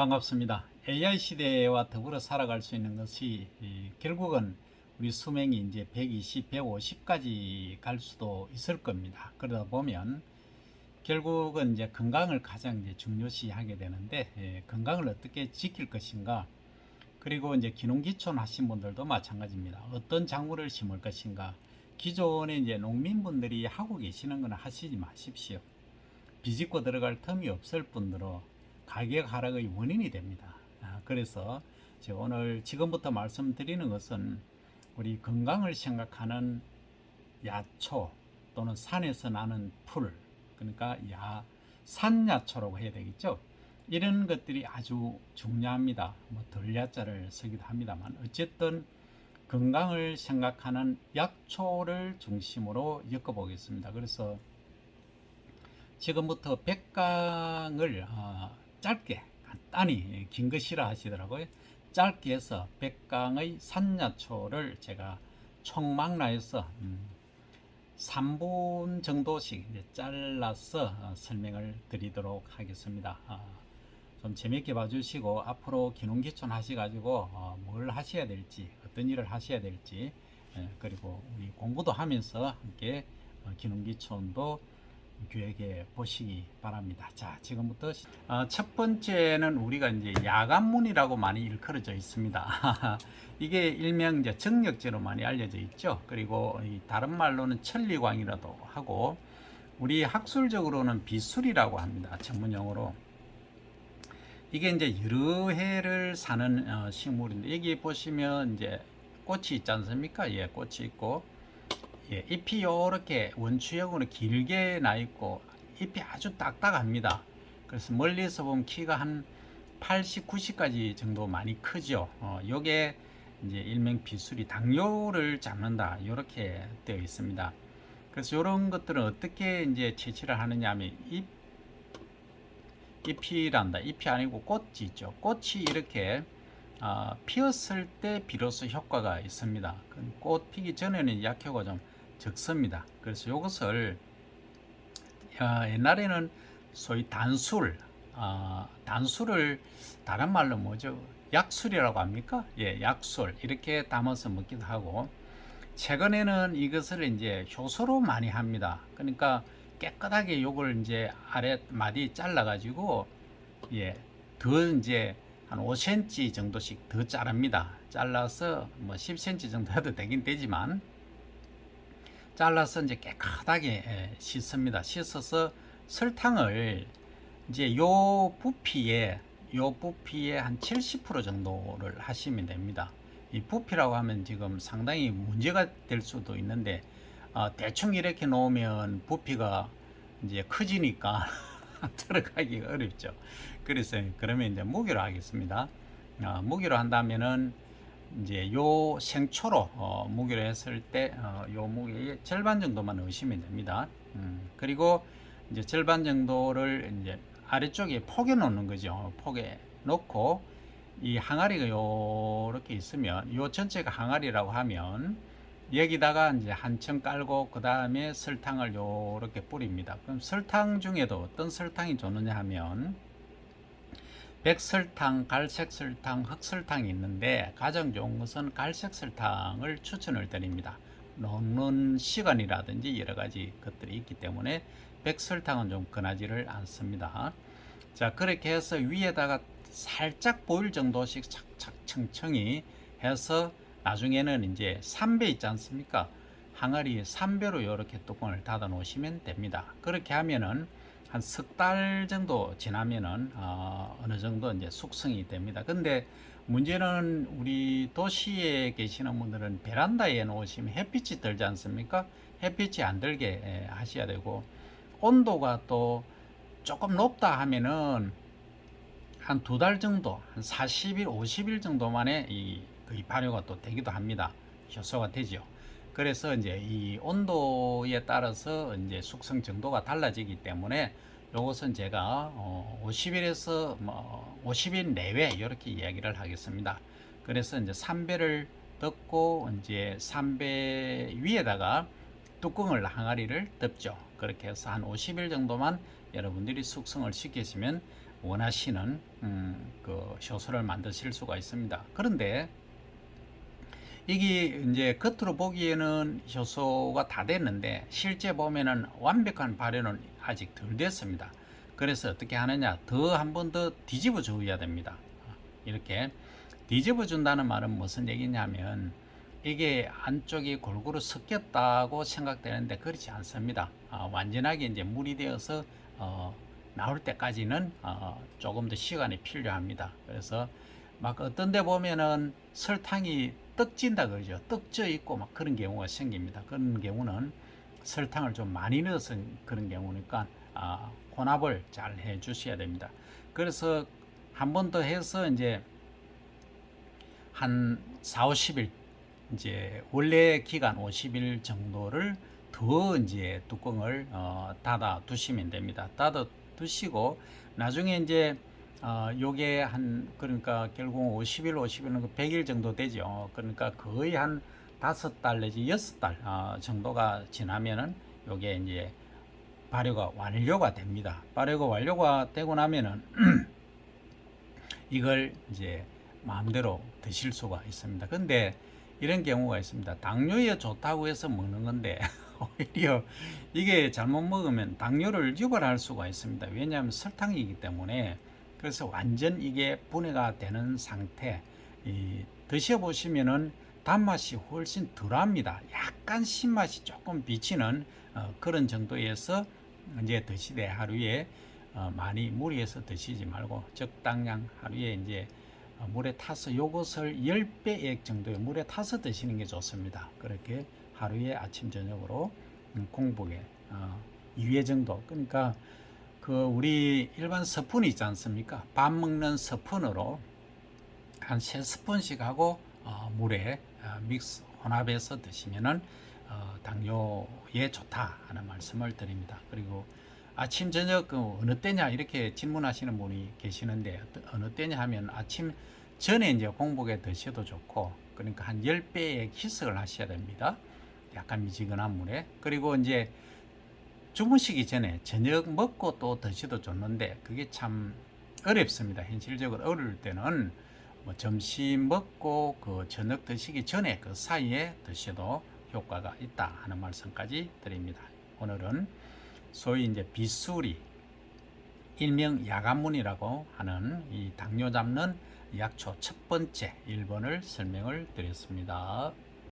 반갑습니다. AI 시대와 더불어 살아갈 수 있는 것이 이, 결국은 우리 수명이 이제 120, 150까지 갈 수도 있을 겁니다. 그러다 보면 결국은 이제 건강을 가장 이제 중요시 하게 되는데 예, 건강을 어떻게 지킬 것인가 그리고 이제 기농기촌 하신 분들도 마찬가지입니다. 어떤 작물을 심을 것인가 기존에 이제 농민분들이 하고 계시는 건 하시지 마십시오. 비집고 들어갈 틈이 없을 뿐더러 가격 하락의 원인이 됩니다. 아, 그래서 오늘 지금부터 말씀드리는 것은 우리 건강을 생각하는 야초 또는 산에서 나는 풀 그러니까 야 산야초라고 해야 되겠죠. 이런 것들이 아주 중요합니다. 뭐 덜야자를 쓰기도 합니다만 어쨌든 건강을 생각하는 약초를 중심으로 엮어보겠습니다. 그래서 지금부터 백강을 어, 짧게 간단히 긴거 싫어 하시더라고요. 짧게 해서 백강의 산야초를 제가 총망라해서 음, 3분 정도씩 잘라서 어, 설명을 드리도록 하겠습니다. 아, 좀 재밌게 봐주시고 앞으로 기농기촌 하셔가지고 어, 뭘 하셔야 될지 어떤 일을 하셔야 될지 예, 그리고 우리 공부도 하면서 함께 어, 기농기촌도 교육해 보시기 바랍니다. 자, 지금부터 시- 어, 첫 번째는 우리가 이제 야간문이라고 많이 일컬어져 있습니다. 이게 일명 이제 정력제로 많이 알려져 있죠. 그리고 이 다른 말로는 천리광이라도 하고 우리 학술적으로는 비술이라고 합니다. 전문 용어로. 이게 이제 여러 해를 사는 어, 식물인데 여기 보시면 이제 꽃이 있지 않습니까? 예, 꽃이 있고 예, 잎이 이렇게 원추형으로 길게 나 있고 잎이 아주 딱딱합니다. 그래서 멀리서 보면 키가 한 80, 90까지 정도 많이 크죠. 어, 요게 이제 일명 비술이 당뇨를 잡는다 이렇게 되어 있습니다. 그래서 이런 것들은 어떻게 이제 채취를 하느냐 하면 잎 잎이란다. 잎이 아니고 꽃이 있죠. 꽃이 이렇게 아, 피었을 때 비로소 효과가 있습니다. 그꽃 피기 전에는 약효가 좀 적습니다. 그래서 이것을 아, 옛날에는 소위 단술, 아, 단술을 다른 말로 뭐죠? 약술이라고 합니까? 예, 약술 이렇게 담아서 먹기도 하고 최근에는 이것을 이제 효소로 많이 합니다. 그러니까 깨끗하게 요걸 이제 아래 마디 잘라 가지고 예, 더 이제 한 5cm 정도씩 더 자릅니다. 잘라서 뭐 10cm 정도 해도 되긴 되지만 잘라서 이제 깨끗하게 예, 씻습니다. 씻어서 설탕을 이제 요 부피에 요 부피에 한70% 정도를 하시면 됩니다. 이 부피라고 하면 지금 상당히 문제가 될 수도 있는데 어, 대충 이렇게 놓으면 부피가 이제 커지니까 들어가기가 어렵죠. 그래서 그러면 이제 무게로 하겠습니다. 어, 무게로 한다면은 이제 요 생초로 어, 무게로 했을 때 어, 요 무게의 절반 정도만 넣으시면 됩니다. 음, 그리고 이제 절반 정도를 이제 아래쪽에 포개 놓는 거죠. 포개 놓고 이 항아리가 요렇게 있으면 요 전체가 항아리라고 하면 여기다가 이제 한 층 깔고 그 다음에 설탕을 요렇게 뿌립니다. 그럼 설탕 중에도 어떤 설탕이 좋느냐 하면 백설탕, 갈색설탕, 흑설탕이 있는데 가장 좋은 것은 갈색설탕을 추천을 드립니다. 녹는 시간이라든지 여러 가지 것들이 있기 때문에 백설탕은 좀 권하지를 않습니다. 자 그렇게 해서 위에다가 살짝 보일 정도씩 착착 청청이 해서 나중에는 이제 삼배 있지 않습니까? 항아리 삼배로 이렇게 뚜껑을 닫아 놓으시면 됩니다. 그렇게 하면은 한 석 달 정도 지나면은 어, 어느 정도 이제 숙성이 됩니다. 근데 문제는 우리 도시에 계시는 분들은 베란다에 놓으시면 햇빛이 들지 않습니까? 햇빛이 안 들게 예, 하셔야 되고 온도가 또 조금 높다 하면은 한 두 달 정도, 한 40일, 50일 정도 만에 이 거의 발효가 또 되기도 합니다. 효소가 되죠. 그래서 이제 이 온도에 따라서 이제 숙성 정도가 달라지기 때문에 요것은 제가 어 50일에서 뭐 50일 내외 이렇게 이야기를 하겠습니다. 그래서 이제 3배를 덮고 이제 3배 위에다가 뚜껑을 항아리를 덮죠. 그렇게 해서 한 50일 정도만 여러분들이 숙성을 시키시면 원하시는 음, 그 효소를 만드실 수가 있습니다. 그런데 이게 이제 겉으로 보기에는 효소가 다 됐는데 실제 보면은 완벽한 발효는 아직 덜 됐습니다. 그래서 어떻게 하느냐 더 한 번 더 뒤집어 줘야 됩니다. 이렇게 뒤집어 준다는 말은 무슨 얘기냐면 이게 안쪽이 골고루 섞였다고 생각되는데 그렇지 않습니다. 아, 완전하게 이제 물이 되어서 어, 나올 때까지는 어, 조금 더 시간이 필요합니다. 그래서 막 어떤 데 보면은 설탕이 떡진다 그러죠. 떡져 있고 막 그런 경우가 생깁니다. 그런 경우는 설탕을 좀 많이 넣어서 그런 경우니까 아, 혼합을 잘 해 주셔야 됩니다. 그래서 한 번 더 해서 이제 한 4, 50일 이제 원래 기간 50일 정도를 더 이제 뚜껑을 어, 닫아 두시면 됩니다. 닫아 두시고 나중에 이제 어, 요게 한 그러니까 결국 50일, 50일은 100일 정도 되죠. 그러니까 거의 한 다섯 달 내지 여섯 달 어, 정도가 지나면은 요게 이제 발효가 완료가 됩니다. 발효가 완료가 되고 나면은 이걸 이제 마음대로 드실 수가 있습니다. 근데 이런 경우가 있습니다. 당뇨에 좋다고 해서 먹는 건데 오히려 이게 잘못 먹으면 당뇨를 유발할 수가 있습니다. 왜냐하면 설탕이기 때문에 그래서 완전 이게 분해가 되는 상태 이, 드셔보시면은 단맛이 훨씬 덜합니다. 약간 신맛이 조금 비치는 어, 그런 정도에서 이제 드시되 하루에 어, 많이 무리해서 드시지 말고 적당량 하루에 이제 어, 물에 타서 요것을 10배액 정도의 물에 타서 드시는 게 좋습니다. 그렇게 하루에 아침 저녁으로 음, 공복에 어, 2회 정도 그러니까 그 우리 일반 스푼 있지 않습니까? 밥 먹는 스푼으로 한 3스푼씩 하고 어, 물에 어, 믹스 혼합해서 드시면은 어, 당뇨에 좋다 하는 말씀을 드립니다. 그리고 아침 저녁 그 어느 때냐 이렇게 질문하시는 분이 계시는데 어느 때냐 하면 아침 전에 이제 공복에 드셔도 좋고 그러니까 한 10배의 희석을 하셔야 됩니다. 약간 미지근한 물에 그리고 이제 주무시기 전에 저녁 먹고 또 드셔도 좋는데 그게 참 어렵습니다. 현실적으로 어려울 때는 뭐 점심 먹고 그 저녁 드시기 전에 그 사이에 드셔도 효과가 있다 하는 말씀까지 드립니다. 오늘은 소위 이제 비수리 일명 야간문이라고 하는 이 당뇨 잡는 약초 첫 번째 1번을 설명을 드렸습니다.